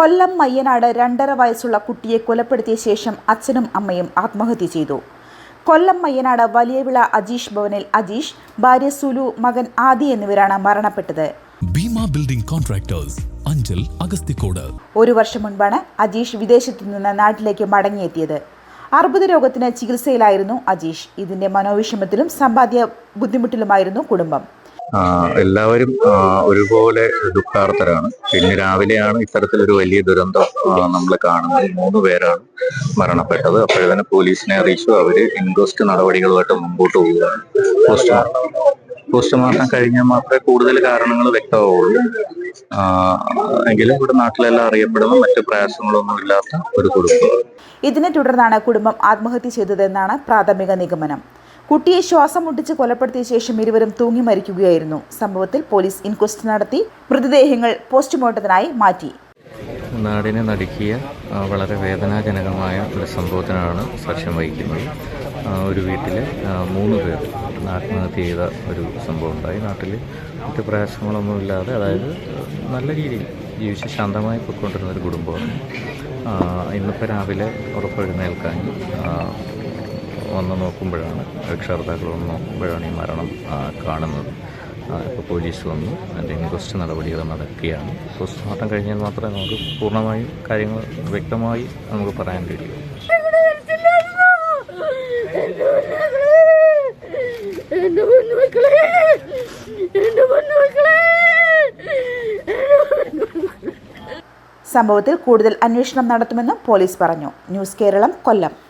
കൊല്ലം മയ്യനാട് രണ്ടര വയസ്സുള്ള കുട്ടിയെ കൊലപ്പെടുത്തിയ ശേഷം അച്ഛനും അമ്മയും ആത്മഹത്യ ചെയ്തു. കൊല്ലം മയ്യനാട് വലിയവിള അജീഷ് ഭവനിൽ അജീഷ് ഭാര്യ സുലു മകൻ ആദി എന്നിവരാണ് മരണപ്പെട്ടത്. ഭീമ ബിൽഡിംഗ് കോൺട്രാക്ടേഴ്സ് അഞ്ചൽ അഗസ്തിക്കോട് ഒരു വർഷം മുൻപാണ് അജീഷ് വിദേശത്തു നിന്ന് നാട്ടിലേക്ക് മടങ്ങിയെത്തിയത്. അർബുദ രോഗത്തിന് ചികിത്സയിലായിരുന്നു അജീഷ്. ഇതിന്റെ മനോവിഷമത്തിലും സമ്പാദ്യ ബുദ്ധിമുട്ടിലുമായിരുന്നു കുടുംബം. എല്ലാവരും ഒരുപോലെ ദുഃഖാർത്തരാണ്. പിന്നെ രാവിലെയാണ് ഇത്തരത്തിലൊരു വലിയ ദുരന്തം നമ്മൾ കാണുന്നത്. മൂന്ന് പേരാണ് മരണപ്പെട്ടത്. അപ്പോഴേ തന്നെ പോലീസിനെ അറിയിച്ചു. അവർ ഇൻക്വസ്റ്റ് നടപടികളുമായിട്ട് മുമ്പോട്ട് പോവുകയാണ്. പോസ്റ്റ്മോർട്ടം പോസ്റ്റ്മോർട്ടം കഴിഞ്ഞാൽ മാത്രമേ കൂടുതൽ കാരണങ്ങൾ വ്യക്തമാവുള്ളൂ. എങ്കിലും ഇവിടെ നാട്ടിലെല്ലാം അറിയപ്പെടുന്ന മറ്റ് പ്രയാസങ്ങളൊന്നും ഇല്ലാത്ത ഒരു കുടുംബം. ഇതിനെ തുടർന്നാണ് കുടുംബം ആത്മഹത്യ ചെയ്തതെന്നാണ് പ്രാഥമിക നിഗമനം. കുട്ടിയെ ശ്വാസം മുട്ടിച്ച് കൊലപ്പെടുത്തിയ ശേഷം ഇരുവരും തൂങ്ങി മരിക്കുകയായിരുന്നു. സംഭവത്തിൽ പോലീസ് ഇൻക്വസ്റ്റ് നടത്തി മൃതദേഹങ്ങൾ പോസ്റ്റ്മോർട്ടത്തിനായി മാറ്റി. നാടിനെ നടുക്കിയ വളരെ വേദനാജനകമായ ഒരു സംഭവത്തിനാണ് സാക്ഷ്യം വഹിക്കുന്നത്. ഒരു വീട്ടിൽ മൂന്ന് പേർ ആത്മഹത്യ ചെയ്ത ഒരു സംഭവം ഉണ്ടായി. നാട്ടിൽ മറ്റ് പ്രയാസങ്ങളൊന്നുമില്ലാതെ അതായത് നല്ല രീതിയിൽ ജീവിച്ച് ശാന്തമായി പൊയ്ക്കൊണ്ടിരുന്ന ഒരു കുടുംബമാണ്. ഇന്നിപ്പോൾ രാവിലെ ഉറപ്പെഴുന്നേൽക്കാൻ ആ, വന്ന് നോക്കുമ്പോഴാണ് രക്ഷകർത്താക്കൾ വന്ന് നോക്കുമ്പോഴാണ് ഈ മരണം കാണുന്നത്. ഇപ്പോൾ പോലീസ് വന്നു. അതിന്റെ ഇൻക്വസ്റ്റ് നടപടികൾ നടക്കുകയാണ്. പോസ്റ്റ്മോർട്ടം കഴിഞ്ഞാൽ മാത്രമേ നമുക്ക് പൂർണമായും കാര്യങ്ങൾ വ്യക്തമായി നമുക്ക് പറയാൻ കഴിയൂ. സംഭവത്തിൽ കൂടുതൽ അന്വേഷണം നടത്തുമെന്നും പോലീസ് പറഞ്ഞു. ന്യൂസ് കേരളം കൊല്ലം.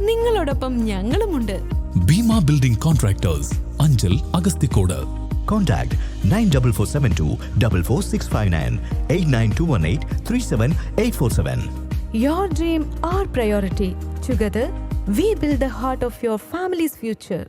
നിങ്ങളോടൊപ്പം ഞങ്ങളുമുണ്ട് Bheema building contractors Anchal Agasthikode Contact 94472 44659 89218 37847. Your dream, our priority. Together, we build the heart of your family's future.